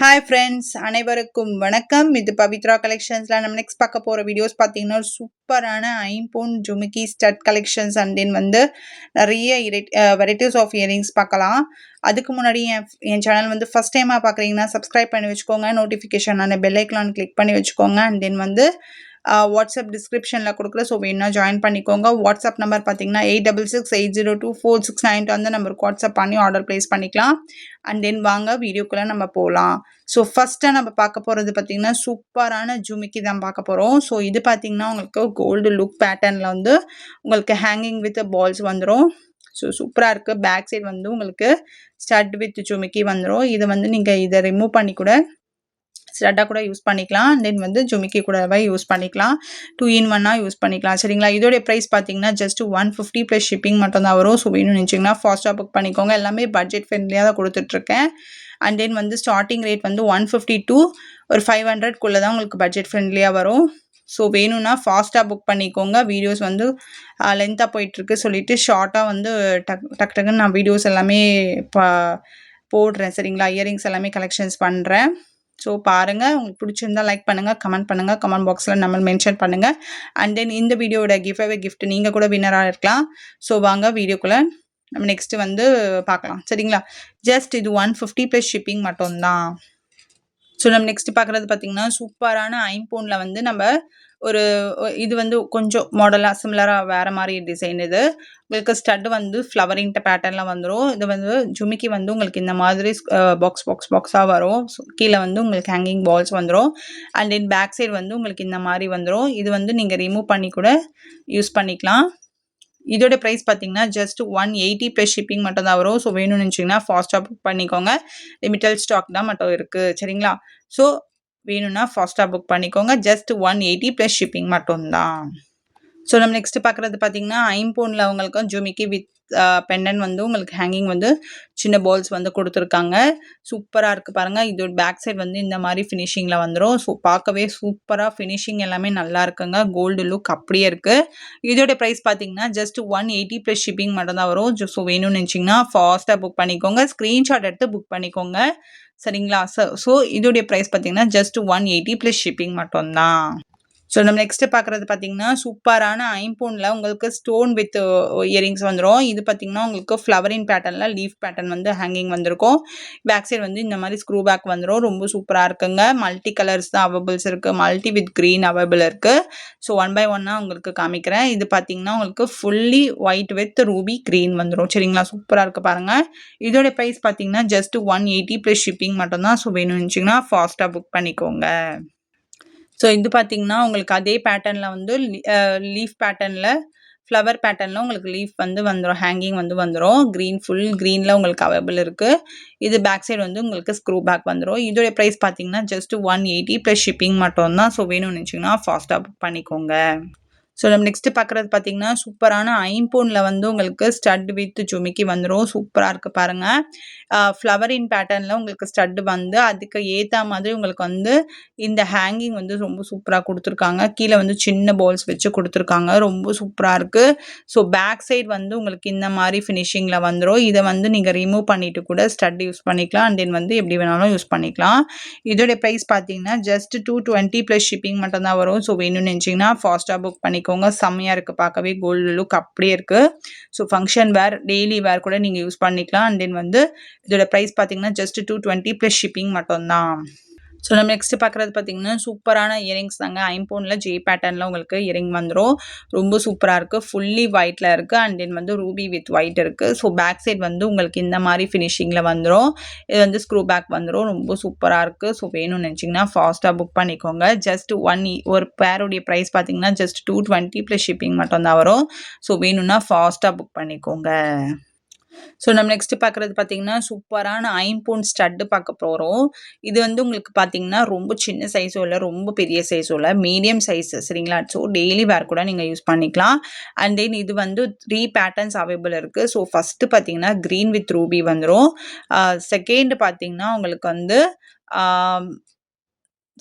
Hi friends அனைவருக்கும் வணக்கம். இது பவித்ரா கலெக்ஷன்ஸில் நம்ம நெக்ஸ்ட் பார்க்க போகிற வீடியோஸ் பார்த்தீங்கன்னா சூப்பரான ஐம்போன் jhumki stud collections and then வந்து நிறைய வெரைட்டிஸ் ஆஃப் இயரிங்ஸ் பார்க்கலாம். அதுக்கு முன்னாடி என் என் சேனல் வந்து ஃபஸ்ட் டைமாக பார்க்குறீங்கன்னா சப்ஸ்கிரைப் பண்ணி வச்சுக்கோங்க. நோட்டிஃபிகேஷன் அந்த பெல் ஐக்கான் கிளிக் பண்ணி வச்சுக்கோங்க. அண்ட் தென் வந்து வாட்ஸ்அப் டிஸ்கிரிப்ஷனில் கொடுக்குற ஸோ வேணால் ஜாயின் பண்ணிக்கோங்க. வாட்ஸ்அப் நம்பர் பார்த்தீங்கன்னா eight double six eight zero two four six nine அந்த நம்பருக்கு வாட்ஸ்அப் பண்ணி ஆர்டர் ப்ளேஸ் பண்ணிக்கலாம். அண்ட் தென் வாங்க வீடியோக்குள்ளே நம்ம போகலாம் ஸோ ஃபஸ்ட்டாக நம்ம பார்க்க போகிறது பார்த்திங்கன்னா சூப்பரான ஜுமிக்கி தான் பார்க்க போகிறோம் ஸோ இது பார்த்திங்கன்னா உங்களுக்கு கோல்டு லுக் பேட்டர்னில் வந்து உங்களுக்கு ஹேங்கிங் வித் பால்ஸ் வந்துடும் ஸோ சூப்பராக இருக்குது பேக் சைட் வந்து உங்களுக்கு ஸ்டட் வித் ஜுமிக்கி வந்துடும் இதை வந்து நீங்கள் இதை ரிமூவ் பண்ணி கூட ஸ்டட்டாக கூட யூஸ் பண்ணிக்கலாம். தென் வந்து ஜுமிக்கி கூடவே யூஸ் பண்ணிக்கலாம். டூ இன் ஒன்னாக யூஸ் பண்ணிக்கலாம். சரிங்களா? இதோடைய ப்ரைஸ் பார்த்தீங்கன்னா just one fifty plus shipping மட்டும் தான் வரும். ஸோ வேணும்னு நினச்சிங்கன்னா ஃபாஸ்ட்டாக புக் பண்ணிக்கோங்க. எல்லாமே பட்ஜெட் ஃப்ரெண்ட்லியாக தான் கொடுத்துட்ருக்கேன். அண்ட் தென் வந்து ஸ்டார்டிங் ரேட் வந்து ஒன் ஃபிஃப்டி டூ ஒரு ஃபைவ் ஹண்ட்ரட்குள்ளே தான் உங்களுக்கு பட்ஜெட் ஃப்ரெண்ட்லியாக வரும். ஸோ வேணும்னா ஃபாஸ்ட்டாக புக் பண்ணிக்கோங்க. வீடியோஸ் வந்து லென்த்தாக போயிட்டுருக்கு சொல்லிவிட்டு ஷார்ட்டாக வந்து டக் டக் டக்குன்னு நான் வீடியோஸ் எல்லாமே ப போடுறேன். சரிங்களா? இயரிங்ஸ் எல்லாமே கலெக்ஷன்ஸ் பண்ணுறேன் ஸோ பாருங்கள் உங்களுக்கு பிடிச்சிருந்தா லைக் பண்ணுங்கள் கமெண்ட் பண்ணுங்கள் கமெண்ட் பாக்ஸில் நம்ம மென்ஷன் பண்ணுங்கள் அண்ட் தென் இந்த வீடியோட கிஃப்ட் அவே கிஃப்ட் நீங்கள் கூட வின்னராக இருக்கலாம். ஸோ வாங்க வீடியோக்குள்ளே நம்ம நெக்ஸ்ட்டு வந்து பார்க்கலாம். சரிங்களா? ஜஸ்ட் இது ஒன் ஃபிஃப்டி ப்ளஸ் ஷிப்பிங் மட்டும்தான். ஸோ நம்ம நெக்ஸ்ட் பார்க்குறது பார்த்திங்கன்னா சூப்பரான ஐம்போனில் வந்து நம்ம ஒரு இது வந்து கொஞ்சம் மாடலாக சிமிலராக வேறு மாதிரி டிசைன் இது. உங்களுக்கு ஸ்டட் வந்து ஃப்ளவரிங் பேட்டர்னில் வந்துடும் இது வந்து ஜுமிக்கி வந்து உங்களுக்கு இந்த மாதிரி பாக்ஸ் பாக்ஸ் பாக்ஸாக வரும். கீழே வந்து உங்களுக்கு ஹேங்கிங் பால்ஸ் வந்துடும் அண்ட் இன் பேக் சைடு வந்து உங்களுக்கு இந்த மாதிரி வந்துடும் இது வந்து நீங்கள் ரிமூவ் பண்ணி கூட யூஸ் பண்ணிக்கலாம். இதோட ப்ரைஸ் பார்த்தீங்கன்னா just one eighty plus shipping மட்டும் தான் வரும். ஸோ வேணும்னு நினச்சிங்கன்னா ஃபாஸ்ட்டாக புக் பண்ணிக்கோங்க. லிமிட்டல் ஸ்டாக் தான் மட்டும் இருக்குது சரிங்களா? ஸோ வேணும்னா ஃபாஸ்ட்டாக புக் பண்ணிக்கோங்க. Just one eighty plus shipping மட்டும்தான் ஸோ நம்ம நெக்ஸ்ட் பார்க்குறது பார்த்தீங்கன்னா ஐம்போனில் அவங்களுக்கும் ஜுமிக்கி வித் பெண்டன் வந்து உங்களுக்கு ஹேங்கிங் வந்து சின்ன பால்ஸ் வந்து கொடுத்துருக்காங்க. சூப்பராக இருக்குது பாருங்கள் இதோட பேக் சைட் வந்து இந்த மாதிரி ஃபினிஷிங்கில் வந்துடும் ஸோ பார்க்கவே சூப்பராக ஃபினிஷிங் எல்லாமே நல்லா இருக்குங்க. கோல்டு லுக் அப்படியே இருக்குது இதோட ப்ரைஸ் பார்த்தீங்கன்னா just one eighty plus shipping மட்டும் தான் வரும் ஸோ வேணும்னு நினச்சிங்கன்னா ஃபாஸ்ட்டாக புக் பண்ணிக்கோங்க. ஸ்க்ரீன்ஷாட் எடுத்து புக் பண்ணிக்கோங்க. சரிங்களா? ஸோ ஸோ இதோடைய ப்ரைஸ் பார்த்தீங்கன்னா just one eighty plus shipping மட்டும்தான். ஸோ நம்ம நெக்ஸ்ட்டு பார்க்குறது பார்த்தீங்கன்னா சூப்பரான ஐம்பூனில் உங்களுக்கு ஸ்டோன் வித் இயரிங்ஸ் வந்துடும் இது பார்த்தீங்கன்னா உங்களுக்கு ஃப்ளவரிங் பேட்டர்னில் லீஃப் பேட்டர்ன் வந்து ஹேங்கிங் வந்திருக்கும். பேக் சைடு வந்து இந்த மாதிரி ஸ்க்ரூ பேக் வந்துடும் ரொம்ப சூப்பராக இருக்குங்க. மல்டி கலர்ஸ் தான் அவைபிள்ஸ் இருக்குது மல்டி வித் க்ரீன் அவைபிள் இருக்குது ஸோ ஒன் பை ஒன்னாக உங்களுக்கு காமிக்கிறேன். இது பார்த்தீங்கன்னா உங்களுக்கு fully white with ruby green வந்துடும் சரிங்களா? சூப்பராக இருக்குது பாருங்கள் இதோட ப்ரைஸ் பார்த்தீங்கன்னா just one eighty plus shipping மட்டும்தான். ஸோ வேணும்னு ஃபாஸ்ட்டாக புக் பண்ணிக்கோங்க. ஸோ இது பார்த்தீங்கன்னா உங்களுக்கு அதே பேட்டர்னில் வந்து லீஃப் பேட்டர்னில் ஃப்ளவர் பேட்டர்னில் உங்களுக்கு லீஃப் வந்து வந்துடும் ஹேங்கிங் வந்து வந்துடும் க்ரீன் ஃபுல் க்ரீனில் உங்களுக்கு அவைபிள் இருக்குது இது பேக் சைடு வந்து உங்களுக்கு ஸ்க்ரூ பேக் வந்துடும் இதோடைய ப்ரைஸ் பார்த்தீங்கன்னா just one eighty plus shipping மட்டும்தான். ஸோ வேணும்னு நினச்சிங்கன்னா ஃபாஸ்ட்டாக புக் பண்ணிக்கோங்க. ஸோ நம்ம நெக்ஸ்ட்டு பார்க்குறது பார்த்தீங்கன்னா சூப்பரான ஐம்போனில் வந்து உங்களுக்கு ஸ்டட் வித் ஜுமிக்கி வந்துடும் சூப்பராக இருக்குது பாருங்கள் ஃப்ளவர் இன் பேட்டர்னில் உங்களுக்கு ஸ்டட்டு வந்து அதுக்கு ஏற்ற மாதிரி உங்களுக்கு வந்து இந்த ஹேங்கிங் வந்து ரொம்ப சூப்பராக கொடுத்துருக்காங்க. கீழே வந்து சின்ன பால்ஸ் வச்சு கொடுத்துருக்காங்க. ரொம்ப சூப்பராக இருக்குது ஸோ பேக் சைட் வந்து உங்களுக்கு இந்த மாதிரி ஃபினிஷிங்கில் வந்துடும் இதை வந்து நீங்கள் ரிமூவ் பண்ணிவிட்டு கூட ஸ்டட் யூஸ் பண்ணிக்கலாம். அண்ட் தென் வந்து எப்படி வேணாலும் யூஸ் பண்ணிக்கலாம். இதோடைய ப்ரைஸ் பார்த்தீங்கன்னா just two twenty plus shipping மட்டும் தான் வரும். ஸோ வேணும்னு நினச்சிங்கன்னா ஃபாஸ்ட்டாக புக் பண்ணிக்கோங்க. செம்மையாக இருக்குது பார்க்கவே கோல்டு லுக் அப்படியே இருக்குது so function wear daily wear கூட நீங்கள் யூஸ் பண்ணிக்கலாம். அண்ட் தென் வந்து இதோட ப்ரைஸ் பார்த்தீங்கன்னா just two twenty plus shipping மட்டும்தான். ஸோ நம்ம நெக்ஸ்ட் பார்க்குறது பார்த்தீங்கன்னா சூப்பரான இயரிங்ஸ் தாங்க. ஐம்போனில் ஜே பேட்டர்னில் உங்களுக்கு இயரிங் வந்துடும் ரொம்ப சூப்பராக இருக்குது ஃபுல்லி ஒயிட்டில் இருக்குது அண்ட் தென் வந்து ரூபி வித் ஒயிட் இருக்குது ஸோ பேக் சைட் வந்து உங்களுக்கு இந்த மாதிரி ஃபினிஷிங்கில் வந்துடும் இது வந்து ஸ்க்ரூ பேக் வந்துடும் ரொம்ப சூப்பராக இருக்குது ஸோ வேணும்னு நினச்சிங்கன்னா ஃபாஸ்ட்டாக புக் பண்ணிக்கோங்க. ஜஸ்ட் ஒன் e- ஒரு பேருடைய ப்ரைஸ் பார்த்தீங்கன்னா just two twenty plus shipping மட்டும் தான் வரும். ஸோ வேணும்னா ஃபாஸ்ட்டாக புக் பண்ணிக்கோங்க. ஸோ நம்ம நெக்ஸ்ட் பார்க்குறது பார்த்தீங்கன்னா சூப்பரான ஐம்பூன் ஸ்டட்டு பார்க்க போகிறோம் இது வந்து உங்களுக்கு பார்த்தீங்கன்னா ரொம்ப சின்ன சைஸும் இல்லை ரொம்ப பெரிய சைஸும் இல்லை மீடியம் சைஸ் சரிங்களா? ஸோ டெய்லி வேர் கூட நீங்கள் யூஸ் பண்ணிக்கலாம். அண்ட் தென் இது வந்து த்ரீ பேட்டர்ன்ஸ் அவைபிள் இருக்குது ஸோ ஃபஸ்ட்டு பார்த்தீங்கன்னா க்ரீன் வித் ரூபி வந்துடும் செகண்ட் பார்த்தீங்கன்னா உங்களுக்கு வந்து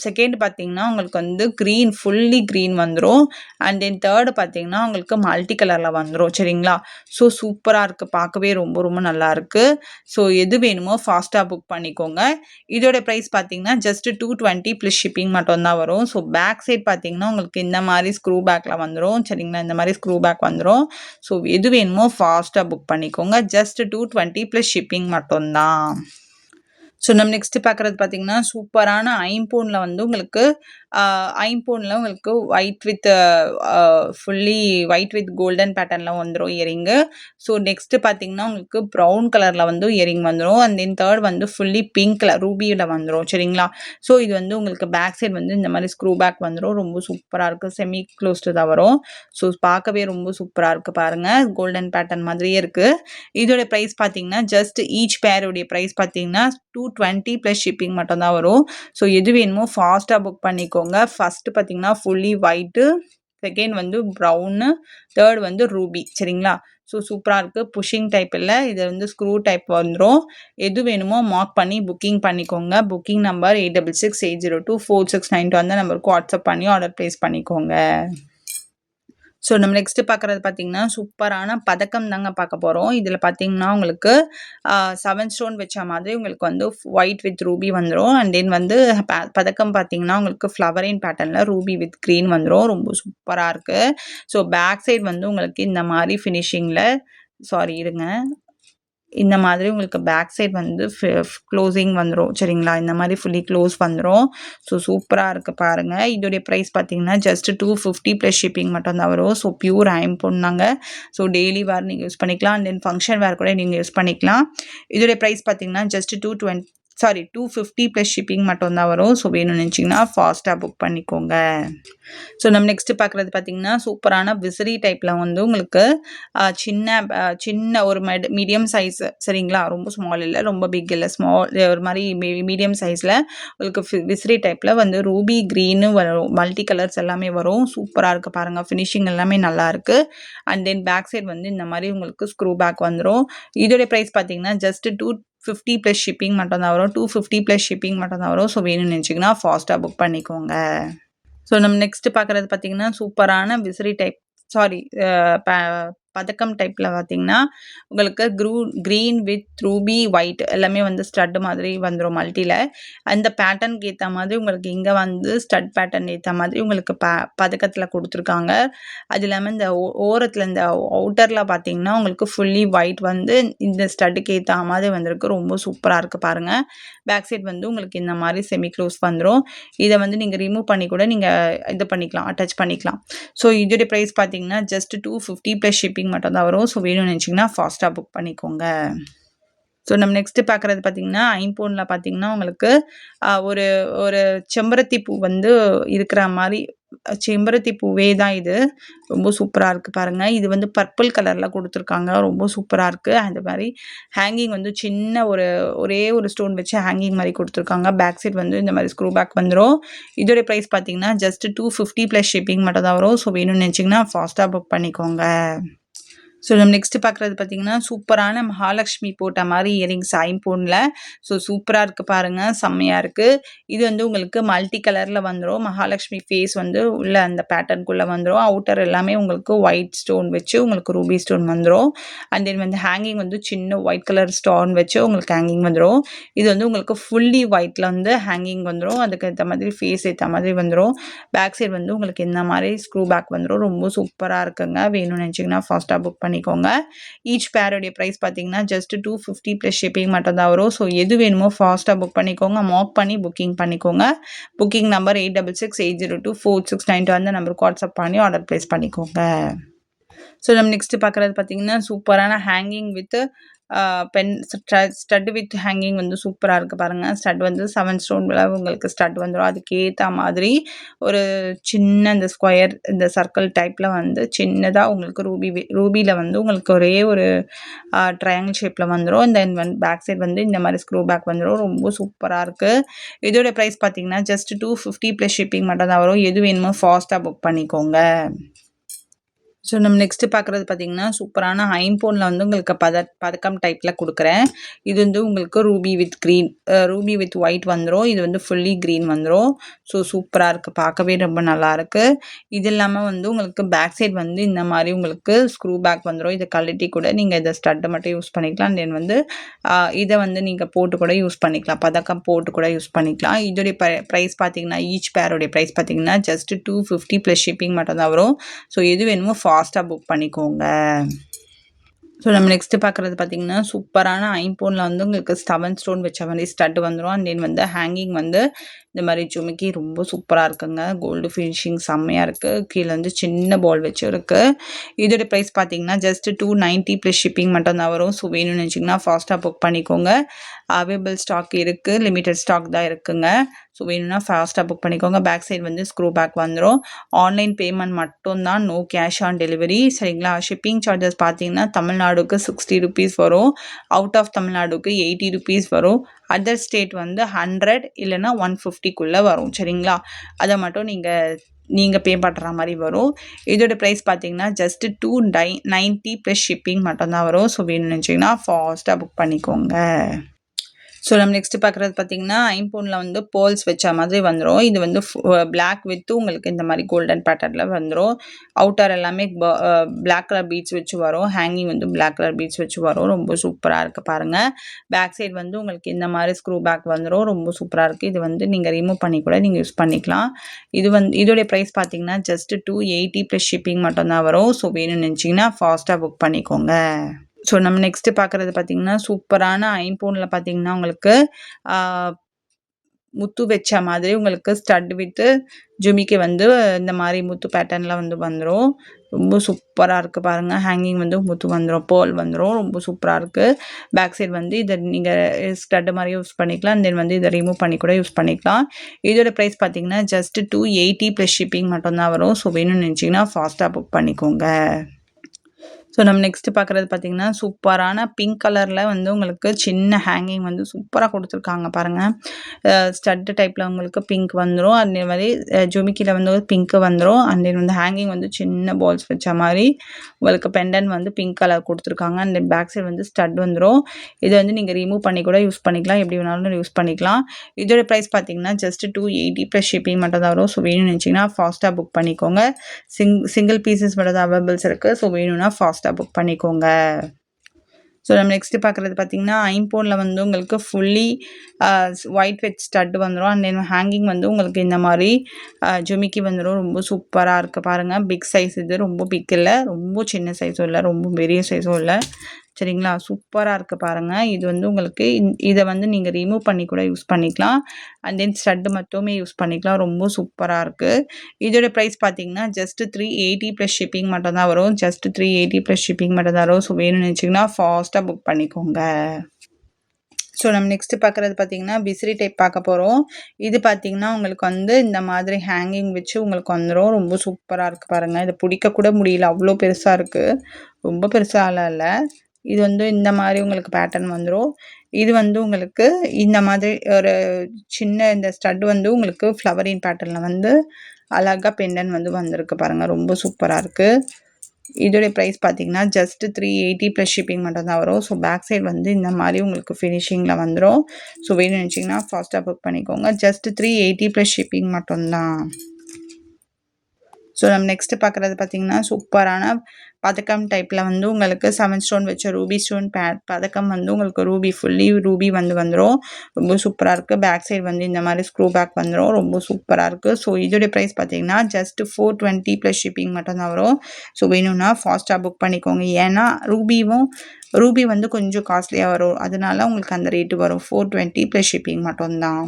செகண்ட் பார்த்தீங்கன்னா உங்களுக்கு வந்து க்ரீன் ஃபுல்லி க்ரீன் வந்துடும் அண்ட் தென் தேர்டு பார்த்தீங்கன்னா உங்களுக்கு மல்டி கலரில் வந்துடும் சரிங்களா? ஸோ சூப்பராக இருக்குது பார்க்கவே ரொம்ப ரொம்ப நல்லா இருக்குது ஸோ எது வேணுமோ ஃபாஸ்ட்டாக புக் பண்ணிக்கோங்க. இதோட ப்ரைஸ் பார்த்தீங்கன்னா just two twenty plus shipping மட்டும்தான் வரும். ஸோ பேக் சைட் பார்த்தீங்கன்னா உங்களுக்கு இந்த மாதிரி ஸ்க்ரூ பேக்கில் வந்துடும் சரிங்களா? இந்த மாதிரி ஸ்க்ரூ பேக் வந்துடும் ஸோ எது வேணுமோ ஃபாஸ்ட்டாக புக் பண்ணிக்கோங்க. Just two twenty plus shipping மட்டும்தான். ஸோ நம்ம நெக்ஸ்ட்டு பார்க்குறது பார்த்தீங்கன்னா சூப்பரான ஐம்போனில் வந்து உங்களுக்கு ஐம்போனில் உங்களுக்கு white with fully white with golden பேட்டர்னில் வந்துடும் இயரிங்கு ஸோ நெக்ஸ்ட்டு பார்த்தீங்கன்னா உங்களுக்கு ப்ரௌன் கலரில் வந்து இயரிங் வந்துடும் அண்ட் தென் தேர்ட் வந்து ஃபுல்லி பிங்க் கலர் ரூபியில் வந்துடும் சரிங்களா? ஸோ இது வந்து உங்களுக்கு பேக் சைட் வந்து இந்த மாதிரி ஸ்க்ரூ பேக் வந்துடும் ரொம்ப சூப்பராக இருக்குது செமி க்ளோஸ்டு தான் வரும் ஸோ பார்க்கவே ரொம்ப சூப்பராக இருக்குது பாருங்கள் கோல்டன் பேட்டர்ன் மாதிரியே இருக்குது இதோட ப்ரைஸ் பார்த்தீங்கன்னா ஜஸ்ட் ஈச் பேருடைய ப்ரைஸ் பார்த்தீங்கன்னா டூ டுவெண்ட்டி ப்ளஸ் ஷிப்பிங் மட்டும் தான் வரும். ஸோ எது வேணுமோ ஃபாஸ்ட்டாக புக் பண்ணிக்கோங்க. ஃபஸ்ட்டு பார்த்தீங்கன்னா ஃபுல்லி ஒயிட்டு செகண்ட் வந்து ப்ரௌனு தேர்ட் வந்து ரூபி சரிங்களா? ஸோ சூப்பராக இருக்குது புஷிங் டைப் இல்லை. இது வந்து ஸ்க்ரூ டைப் வந்துடும் எது வேணுமோ மார்க் பண்ணி புக்கிங் பண்ணிக்கோங்க. Booking number eight double six eight zero two four six nine two அந்த நம்பருக்கு வாட்ஸ்அப் பண்ணி ஆர்டர் ப்ளேஸ் பண்ணிக்கோங்க. ஸோ நம்ம நெக்ஸ்ட்டு பார்க்குறது பார்த்தீங்கன்னா சூப்பரான பதக்கம் தாங்க பார்க்க போகிறோம் இதில் பார்த்தீங்கன்னா உங்களுக்கு செவன் ஸ்டோன் வச்ச மாதிரி உங்களுக்கு வந்து ஒயிட் வித் ரூபி வந்துடும் அண்ட் தென் வந்து பதக்கம் பார்த்தீங்கன்னா உங்களுக்கு ஃப்ளவரின் பேட்டர்னில் ரூபி வித் க்ரீன் வந்துடும் ரொம்ப சூப்பராக இருக்குது ஸோ பேக் சைட் வந்து உங்களுக்கு இந்த மாதிரி ஃபினிஷிங்கில் சாரி இருங்க. இந்த மாதிரி உங்களுக்கு பேக் சைட் வந்து க்ளோசிங் வந்துடும் சரிங்களா? இந்த மாதிரி ஃபுல்லி க்ளோஸ் வந்துடும் ஸோ சூப்பராக இருக்குது பாருங்கள் இதோடைய ப்ரைஸ் பார்த்தீங்கன்னா just two fifty plus shipping மட்டும் தான் வரும். ஸோ பியூர் ஐம் பொண்ணாங்க ஸோ டெய்லி வேர் நீங்கள் யூஸ் பண்ணிக்கலாம். அண்ட் தென் ஃபங்க்ஷன் வேர் கூட நீங்கள் யூஸ் பண்ணிக்கலாம். இதோடைய ப்ரைஸ் பார்த்தீங்கன்னா just two twenty sorry two fifty plus shipping மட்டும்தான் வரும். ஸோ வேணும்னு நினச்சிங்கன்னா ஃபாஸ்ட்டாக புக் பண்ணிக்கோங்க. ஸோ நம்ம நெக்ஸ்ட்டு பார்க்குறது பார்த்திங்கன்னா சூப்பரான விசிறி டைப்பில் வந்து உங்களுக்கு சின்ன சின்ன ஒரு மெட் மீடியம் சைஸ் சரிங்களா? ரொம்ப ஸ்மால் இல்லை ரொம்ப பிக் இல்லை. ஸ்மால் ஒரு மாதிரி மீடியம் சைஸில் உங்களுக்கு விசிறி டைப்பில் வந்து ரூபி க்ரீனு வரும். மல்டி கலர்ஸ் எல்லாமே வரும். சூப்பராக இருக்குது பாருங்கள் ஃபினிஷிங் எல்லாமே நல்லாயிருக்கு அண்ட் தென் பேக் சைட் வந்து இந்த மாதிரி உங்களுக்கு ஸ்க்ரூ பேக் வந்துடும் இதோடைய ப்ரைஸ் பார்த்தீங்கன்னா just two fifty plus shipping மட்டும் தான் வரும். டூ ஃபிஃப்டி ப்ளஸ் ஷிப்பிங் மட்டும் தான் வரும். ஸோ வேணும்னு நினச்சிங்கன்னா ஃபாஸ்ட்டாக புக் பண்ணிக்கோங்க. ஸோ நம்ம நெக்ஸ்ட்டு பார்க்குறது பார்த்திங்கன்னா சூப்பரான விசிறி டைப் சாரி பதக்கம் டைப்பில் பார்த்தீங்கன்னா உங்களுக்கு க்ரூ க்ரீன் வித் ரூபி ஒயிட் எல்லாமே வந்து ஸ்டட் மாதிரி வந்துடும் மல்ட்டியில் அந்த பேட்டர்னுக்கு ஏற்ற மாதிரி உங்களுக்கு இங்கே வந்து ஸ்டட் பேட்டர்ன் ஏற்ற மாதிரி உங்களுக்கு ப பதக்கத்தில் கொடுத்துருக்காங்க. அது இல்லாமல் இந்த ஓரத்தில் இந்த அவுட்டரில் பார்த்தீங்கன்னா உங்களுக்கு ஃபுல்லி ஒயிட் வந்து இந்த ஸ்டட்டுக்கு ஏற்ற மாதிரி வந்திருக்கு. ரொம்ப சூப்பராக இருக்குது பாருங்கள் பேக் சைட் வந்து உங்களுக்கு இந்த மாதிரி செமி க்ளோஸ் வந்துடும் இதை வந்து நீங்கள் ரிமூவ் பண்ணி கூட நீங்கள் இது பண்ணிக்கலாம் அட்டாச் பண்ணிக்கலாம். ஸோ இதோடைய ப்ரைஸ் பார்த்தீங்கன்னா just two fifty plus shipping மட்டும் தான் வரும். ஸோ வேணும்னு நினச்சிங்கன்னா ஃபாஸ்ட்டாக புக் பண்ணிக்கோங்க. ஸோ நம்ம நெக்ஸ்ட்டு பார்க்குறது பார்த்திங்கன்னா ஐம்போனில் பார்த்திங்கன்னா உங்களுக்கு ஒரு ஒரு செம்பருத்தி பூ வந்து இருக்கிற மாதிரி செம்பருத்தி பூவே தான் இது. ரொம்ப சூப்பராக இருக்குது பாருங்கள் இது வந்து பர்பிள் கலரில் கொடுத்துருக்காங்க. ரொம்ப சூப்பராக இருக்குது அந்த மாதிரி ஹேங்கிங் வந்து சின்ன ஒரு ஒரே ஒரு ஸ்டோன் வச்சு ஹேங்கிங் மாதிரி கொடுத்துருக்காங்க. பேக் சைட் வந்து இந்த மாதிரி ஸ்க்ரூ பேக் வந்துடும் இதோடைய ப்ரைஸ் பார்த்தீங்கன்னா just two fifty plus shipping மட்டும் தான் வரும். ஸோ வேணும்னு நினச்சிங்கன்னா ஃபாஸ்ட்டாக புக் பண்ணிக்கோங்க. ஸோ நம்ம நெக்ஸ்ட்டு பார்க்குறது பார்த்தீங்கன்னா சூப்பரான மகாலட்சுமி போட்ட மாதிரி இயரிங்ஸ் ஐம்போனில் ஸோ சூப்பராக இருக்குது பாருங்கள் செம்மையாக இருக்குது இது வந்து உங்களுக்கு மல்டி கலரில் வந்துடும் மகாலட்சுமி ஃபேஸ் வந்து உள்ள அந்த பேட்டர்னுக்குள்ளே வந்துடும் அவுட்டர் எல்லாமே உங்களுக்கு ஒயிட் ஸ்டோன் வச்சு உங்களுக்கு ரூபி ஸ்டோன் வந்துடும் அண்ட் தென் வந்து ஹேங்கிங் வந்து சின்ன ஒயிட் கலர் ஸ்டோன் வச்சு உங்களுக்கு ஹேங்கிங் வந்துடும் இது வந்து உங்களுக்கு ஃபுல்லி ஒயிட்டில் வந்து ஹேங்கிங் வந்துடும் அதுக்கு ஏற்ற மாதிரி ஃபேஸ் ஏற்ற மாதிரி வந்துடும் பேக் சைடு வந்து உங்களுக்கு இந்த மாதிரி ஸ்க்ரூ பேக் வந்துடும் ரொம்ப சூப்பராக இருக்குங்க. வேணும்னு நினச்சிங்கன்னா ஃபாஸ்ட்டாக புக் பண்ணி பண்ணிக்கோங்க. ஈச் பேருடைய ப்ரைஸ் பார்த்தீங்கன்னா just two fifty plus shipping மட்டும் தான் வரும். ஸோ எது வேணுமோ ஃபாஸ்ட்டாக புக் பண்ணிக்கோங்க. மாக் பண்ணி புக்கிங் பண்ணிக்கோங்க. Booking number eight double six eight zero two four six nine two அந்த நம்பருக்கு வாட்ஸ்அப் பண்ணி ஆர்டர் ப்ளேஸ் பண்ணிக்கோங்க. ஸோ நம்ம நெக்ஸ்ட்டு பார்க்குறது பார்த்தீங்கன்னா சூப்பரான hanging with pen stud with hanging வந்து சூப்பராக இருக்குது பாருங்கள் ஸ்டட் வந்து செவன் ஸ்டோன்ல உங்களுக்கு ஸ்டட் வந்துடும் அதுக்கேற்ற மாதிரி ஒரு சின்ன இந்த ஸ்கொயர் இந்த சர்க்கிள் டைப்பில் வந்து சின்னதாக உங்களுக்கு ரூபி ரூபியில் வந்து உங்களுக்கு ஒரே ஒரு ட்ரையாங்கிள் ஷேப்பில் வந்துடும் தென் வந்து பேக் சைட் வந்து இந்த மாதிரி ஸ்க்ரூ பேக் வந்துடும் ரொம்ப சூப்பராக இருக்குது இதோட ப்ரைஸ் பார்த்தீங்கன்னா just two fifty plus shipping மட்டும் தான் வரும். எது வேணுமோ ஃபாஸ்ட்டாக புக் பண்ணிக்கோங்க. ஸோ நம்ம நெக்ஸ்ட்டு பார்க்குறது பார்த்தீங்கன்னா சூப்பரான ஐம்போனில் வந்து உங்களுக்கு பத பதக்கம் டைப்பில் கொடுக்குறேன். இது வந்து உங்களுக்கு ruby with green ruby with white வந்துடும் இது வந்து ஃபுல்லி க்ரீன் வந்துடும் ஸோ சூப்பராக இருக்குது பார்க்கவே ரொம்ப நல்லாயிருக்கு இது இல்லாமல் வந்து உங்களுக்கு பேக் சைட் வந்து இந்த மாதிரி உங்களுக்கு ஸ்க்ரூ பேக் வந்துடும் இதை கழட்டி கூட நீங்கள் இதை ஸ்டட்டை மட்டும் யூஸ் பண்ணிக்கலாம். தென் வந்து இதை வந்து நீங்கள் போட்டு கூட யூஸ் பண்ணிக்கலாம். பதக்கம் போட்டு கூட யூஸ் பண்ணிக்கலாம். இதோடைய ப்ரைஸ் பார்த்தீங்கன்னா ஈச் பேரோடைய ப்ரைஸ் பார்த்தீங்கன்னா just two fifty plus shipping மட்டும் தான் வரும். ஸோ எது வேணுமோ ஃபா ஃபாஸ்ட்டாக புக் பண்ணிக்கோங்க. ஸோ நம்ம நெக்ஸ்ட்டு பார்க்குறது பார்த்தீங்கன்னா சூப்பரான ஐம்போனில் வந்து உங்களுக்கு ஸ்டவன் ஸ்டோன் வச்ச மாதிரி ஸ்டட் வந்துடும் அண்ட் தென் வந்து ஹேங்கிங் வந்து இந்த மாதிரி ஜுமிக்கி ரொம்ப சூப்பராக இருக்குங்க. கோல்டு ஃபினிஷிங் செம்மையாக இருக்குது கீழே வந்து சின்ன பால் வச்சு இருக்குது இதோட ப்ரைஸ் பார்த்தீங்கன்னா just two ninety plus shipping மட்டும் தான் வரும். ஸோ வேணும்னு நினச்சிங்கன்னா ஃபாஸ்ட்டாக புக் பண்ணிக்கோங்க. அவைலபிள் ஸ்டாக் இருக்குது லிமிட்டட் ஸ்டாக் தான் இருக்குங்க. ஸோ வேணும்னா ஃபாஸ்ட்டாக புக் பண்ணிக்கோங்க. பேக் சைடு வந்து ஸ்க்ரூ பேக் வந்துடும் ஆன்லைன் பேமெண்ட் மட்டும்தான். நோ கேஷ் ஆன் டெலிவரி சரிங்களா? ஷிப்பிங் சார்ஜஸ் பார்த்தீங்கன்னா தமிழ்நாடு தமிழ்நாடுக்கு சிக்ஸ்டி ருபீஸ் வரும். அவுட் ஆஃப் தமிழ்நாடுக்கு எயிட்டி ருபீஸ் வரும். அதர் ஸ்டேட் வந்து ஹண்ட்ரட் இல்லைன்னா ஒன் ஃபிஃப்டிக்குள்ளே வரும். சரிங்களா? அதை மட்டும் நீங்கள் நீங்கள் பே பண்ணுற மாதிரி வரும். இதோட ப்ரைஸ் பார்த்தீங்கன்னா ஜஸ்ட்டு டூ டை நைன்ட்டி ப்ளஸ் ஷிப்பிங் மட்டும்தான் வரும். ஸோ வேணும்னு நினச்சிங்கன்னா ஃபாஸ்ட்டாக புக் பண்ணிக்கோங்க. ஸோ நம்ம நெக்ஸ்ட் பார்க்குறது பார்த்தீங்கன்னா ஐம்பூனில் வந்து போல்ஸ் வச்ச மாதிரி வந்துடும் இது வந்து பிளாக் வித்து உங்களுக்கு இந்த மாதிரி கோல்டன் பேட்டர்னில் வந்துடும் அவுட்டர் எல்லாமே பிளாக் கலர் பீட்ஸ் வச்சு வரும். ஹேங்கிங் வந்து பிளாக் கலர் பீட்ஸ் வச்சு வரும். ரொம்ப சூப்பராக இருக்குது பாருங்கள் பேக் சைடு வந்து உங்களுக்கு இந்த மாதிரி ஸ்க்ரூ பேக் வந்துடும் ரொம்ப சூப்பராக இருக்குது இது வந்து நீங்கள் ரிமூவ் பண்ணி கூட நீங்கள் யூஸ் பண்ணிக்கலாம். இது வந்து இதோடைய ப்ரைஸ் பார்த்தீங்கன்னா just two eighty plus shipping மட்டும்தான் வரும். ஸோ வேணும்னு நினச்சிங்கன்னா ஃபாஸ்ட்டாக புக் பண்ணிக்கோங்க. ஸோ நம்ம நெக்ஸ்ட்டு பார்க்குறது பார்த்திங்கன்னா சூப்பரான ஐம்போனில் பார்த்திங்கன்னா உங்களுக்கு முத்து வச்ச மாதிரி உங்களுக்கு ஸ்டட் வித்து ஜுமிக்கு வந்து இந்த மாதிரி முத்து பேட்டர்னில் வந்து வந்துடும் ரொம்ப சூப்பராக இருக்குது பாருங்கள் ஹேங்கிங் வந்து முத்து வந்துடும் போல் வந்துடும் ரொம்ப சூப்பராக இருக்குது பேக் சைட் வந்து இதை நீங்கள் ஸ்டட்டு மாதிரி யூஸ் பண்ணிக்கலாம். தென் வந்து இதை ரிமூவ் பண்ணி கூட யூஸ் பண்ணிக்கலாம். இதோட ப்ரைஸ் பார்த்தீங்கன்னா just two eighty plus shipping மட்டும்தான் வரும். ஸோ வேணும்னு நினச்சிங்கன்னா ஃபாஸ்ட்டாக புக் பண்ணிக்கோங்க. ஸோ நம்ம நெக்ஸ்ட்டு பார்க்குறது பார்த்திங்கன்னா சூப்பரான பிங்க் கலரில் வந்து உங்களுக்கு சின்ன ஹேங்கிங் வந்து சூப்பராக கொடுத்துருக்காங்க பாருங்கள் ஸ்டட்டு டைப்பில் உங்களுக்கு பிங்க் வந்துடும் அதே மாதிரி ஜுமிக்கியில் வந்து பிங்க்கு வந்துடும் அண்ட் தென் வந்து ஹேங்கிங் வந்து சின்ன பால்ஸ் வச்ச மாதிரி உங்களுக்கு பெண்டன் வந்து பிங்க் கலர் கொடுத்துருக்காங்க. அண்ட் தென் பேக் சைடு வந்து ஸ்டட் வந்துடும் இதை வந்து நீங்கள் ரிமூவ் பண்ணி கூட யூஸ் பண்ணிக்கலாம். எப்படி வேணாலும் யூஸ் பண்ணிக்கலாம். இதோட ப்ரைஸ் பார்த்தீங்கன்னா just two eighty plus shipping மட்டும் தான் வரும். ஸோ வேணும்னு நினச்சிங்கன்னா ஃபாஸ்ட்டாக புக் பண்ணிக்கோங்க. சிங் சிங்கிள் பீசஸ் மட்டும் தான் அவைலபிள்ஸ் இருக்குது ஸோ வேணும்னா ஃபாஸ்ட்டாக ஃபாஸ்ட்டாக புக் பண்ணிக்கோங்க. ஸோ நம்ம நெக்ஸ்ட்டு பார்க்குறது பார்த்திங்கன்னா ஐம்போனில் வந்து உங்களுக்கு ஃபுல்லி ஒயிட் வெட் ஸ்டட் வந்துடும் அண்ட் தென் ஹேங்கிங் வந்து உங்களுக்கு இந்த மாதிரி ஜுமிக்கி வந்துடும் ரொம்ப சூப்பராக இருக்குது பாருங்கள் பிக் சைஸ் இது. ரொம்ப பிக் இல்லை. ரொம்ப சின்ன சைஸும் இல்லை. ரொம்ப பெரிய சைஸும் இல்லை. சரிங்களா? சூப்பராக இருக்குது பாருங்கள் இது வந்து உங்களுக்கு இதை வந்து நீங்கள் ரிமூவ் பண்ணி கூட யூஸ் பண்ணிக்கலாம். அண்ட் தென் ஸ்டட்டு மட்டுமே யூஸ் பண்ணிக்கலாம். ரொம்ப சூப்பராக இருக்குது இதோட ப்ரைஸ் பார்த்தீங்கன்னா just three eighty plus shipping மட்டும் தான் வரும். Just three eighty plus shipping மட்டும் தான் வரும். ஸோ வேணும்னு நினச்சிங்கன்னா ஃபாஸ்ட்டாக புக் பண்ணிக்கோங்க. ஸோ நம்ம நெக்ஸ்ட்டு பார்க்குறது பார்த்தீங்கன்னா பிஸ்ரி டைப் பார்க்க போகிறோம் இது பார்த்தீங்கன்னா உங்களுக்கு வந்து இந்த மாதிரி ஹேங்கிங் வச்சு உங்களுக்கு வந்துடும் ரொம்ப சூப்பராக இருக்குது பாருங்கள் இதை பிடிக்கக்கூட முடியல. அவ்வளோ பெருசாக இருக்குது ரொம்ப பெருசாக இல்லை. இது வந்து இந்த மாதிரி உங்களுக்கு பேட்டர்ன் வந்துடும் இது வந்து உங்களுக்கு இந்த மாதிரி ஒரு சின்ன இந்த ஸ்டட் வந்து உங்களுக்கு ஃப்ளவரின் பேட்டர்னில் வந்து அழகாக பெண்டன் வந்து வந்திருக்கு பாருங்கள் ரொம்ப சூப்பராக இருக்குது இதோடைய ப்ரைஸ் பார்த்தீங்கன்னா just three eighty plus shipping மட்டும் தான் வரும். ஸோ பேக் சைடு வந்து இந்த மாதிரி உங்களுக்கு ஃபினிஷிங்கில் வந்துடும் ஸோ வேணும் நினச்சிங்கன்னா ஃபாஸ்ட்டாக புக் பண்ணிக்கோங்க. Just three eighty plus shipping மட்டும்தான். ஸோ நம்ம நெக்ஸ்ட்டு பார்க்குறது பார்த்திங்கன்னா சூப்பரான பதக்கம் டைப்பில் வந்து உங்களுக்கு செவன் ஸ்டோன் வச்ச ரூபி ஸ்டோன் பேட் பதக்கம் வந்து உங்களுக்கு ரூபி ஃபுல்லி ரூபி வந்து வந்துடும் ரொம்ப சூப்பராக இருக்குது பேக் சைடு வந்து இந்த மாதிரி ஸ்க்ரூ பேக் வந்துடும் ரொம்ப சூப்பராக இருக்குது ஸோ இதோடைய ப்ரைஸ் பார்த்தீங்கன்னா just four twenty plus shipping மட்டும்தான் வரும். ஸோ வேணும்னா ஃபாஸ்ட்டாக புக் பண்ணிக்கோங்க. ஏன்னா ரூபியும் ரூபி வந்து கொஞ்சம் காஸ்ட்லியாக வரும். அதனால உங்களுக்கு அந்த ரேட்டு வரும். ஃபோர் டுவெண்ட்டி ப்ளஸ் ஷிப்பிங் மட்டும்தான்.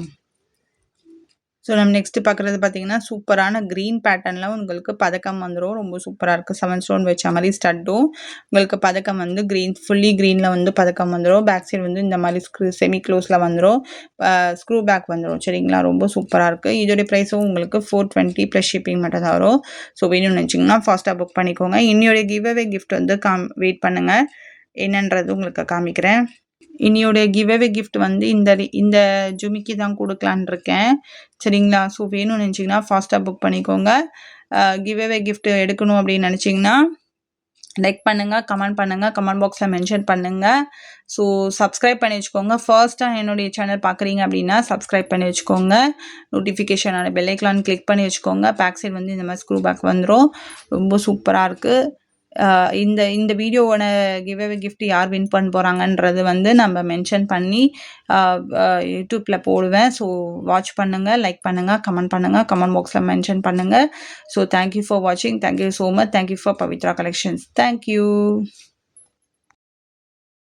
ஸோ நம்ம நெக்ஸ்ட்டு பார்க்குறது பார்த்தீங்கன்னா சூப்பரான க்ரீன் பேட்டர்னில் உங்களுக்கு பதக்கம் வந்துடும் ரொம்ப சூப்பராக இருக்குது செவன் ஸ்டோன் வச்ச மாதிரி ஸ்டட்டும் உங்களுக்கு பதக்கம் வந்து க்ரீன் ஃபுல்லி க்ரீனில் வந்து பதக்கம் வந்துடும் பேக் சைடு வந்து இந்த மாதிரி ஸ்க்ரூ செமி க்ளோஸில் வந்துடும் ஸ்க்ரூ பேக் வந்துடும் சரிங்களா? ரொம்ப சூப்பராக இருக்குது இதோடைய ப்ரைஸும் உங்களுக்கு ஃபோர் டுவெண்ட்டி ப்ளஸ் ஷிப்பிங் மட்டும் தான் வரும். ஸோ வேணும்னு நினச்சிங்கன்னா ஃபாஸ்ட்டாக புக் பண்ணிக்கோங்க. இன்னையோடைய கிவ் அவே கிஃப்ட் வந்து காம் வெயிட் பண்ணுங்கள் என்னன்றது உங்களுக்கு காமிக்கிறேன். இனியோடைய கிவ்அவே கிஃப்ட் வந்து இந்த இந்த ஜுமிக்கி தான் கொடுக்கலான் இருக்கேன் சரிங்களா ஸோ வேணும்னு நினச்சிங்கன்னா ஃபாஸ்ட்டாக புக் பண்ணிக்கோங்க கிவ்அவே கிஃப்ட் எடுக்கணும் அப்படின்னு நினச்சிங்கன்னா லைக் பண்ணுங்க, கமெண்ட் பண்ணுங்கள் கமெண்ட் பாக்ஸில் மென்ஷன் பண்ணுங்கள் ஸோ சப்ஸ்கிரைப் பண்ணி வச்சுக்கோங்க. ஃபர்ஸ்ட்டாக என்னுடைய சேனல் பார்க்குறீங்க அப்படின்னா, சப்ஸ்கிரைப் பண்ணி வச்சுக்கோங்க. நோட்டிஃபிகேஷனான பெல் கிளிக் பண்ணி வச்சுக்கோங்க. பேக் சைடு வந்து இந்த மாதிரி ஸ்க்ரூ பேக் வந்துடும் ரொம்ப சூப்பராக இருக்குது இந்த இந்த வீடியோவோட கிவ்அவே கிஃப்ட் யார் வின் பண்ண போகிறாங்கன்றது வந்து நம்ம மென்ஷன் பண்ணி யூடியூப்பில் போடுவேன். ஸோ வாட்ச் பண்ணுங்கள் லைக் பண்ணுங்கள் கமெண்ட் பண்ணுங்கள் கமெண்ட் பாக்ஸில் மென்ஷன் பண்ணுங்க. ஸோ தேங்க் யூ ஃபார் வாட்சிங். Thank you so much. Thank you for Pavithra collections. Thank you.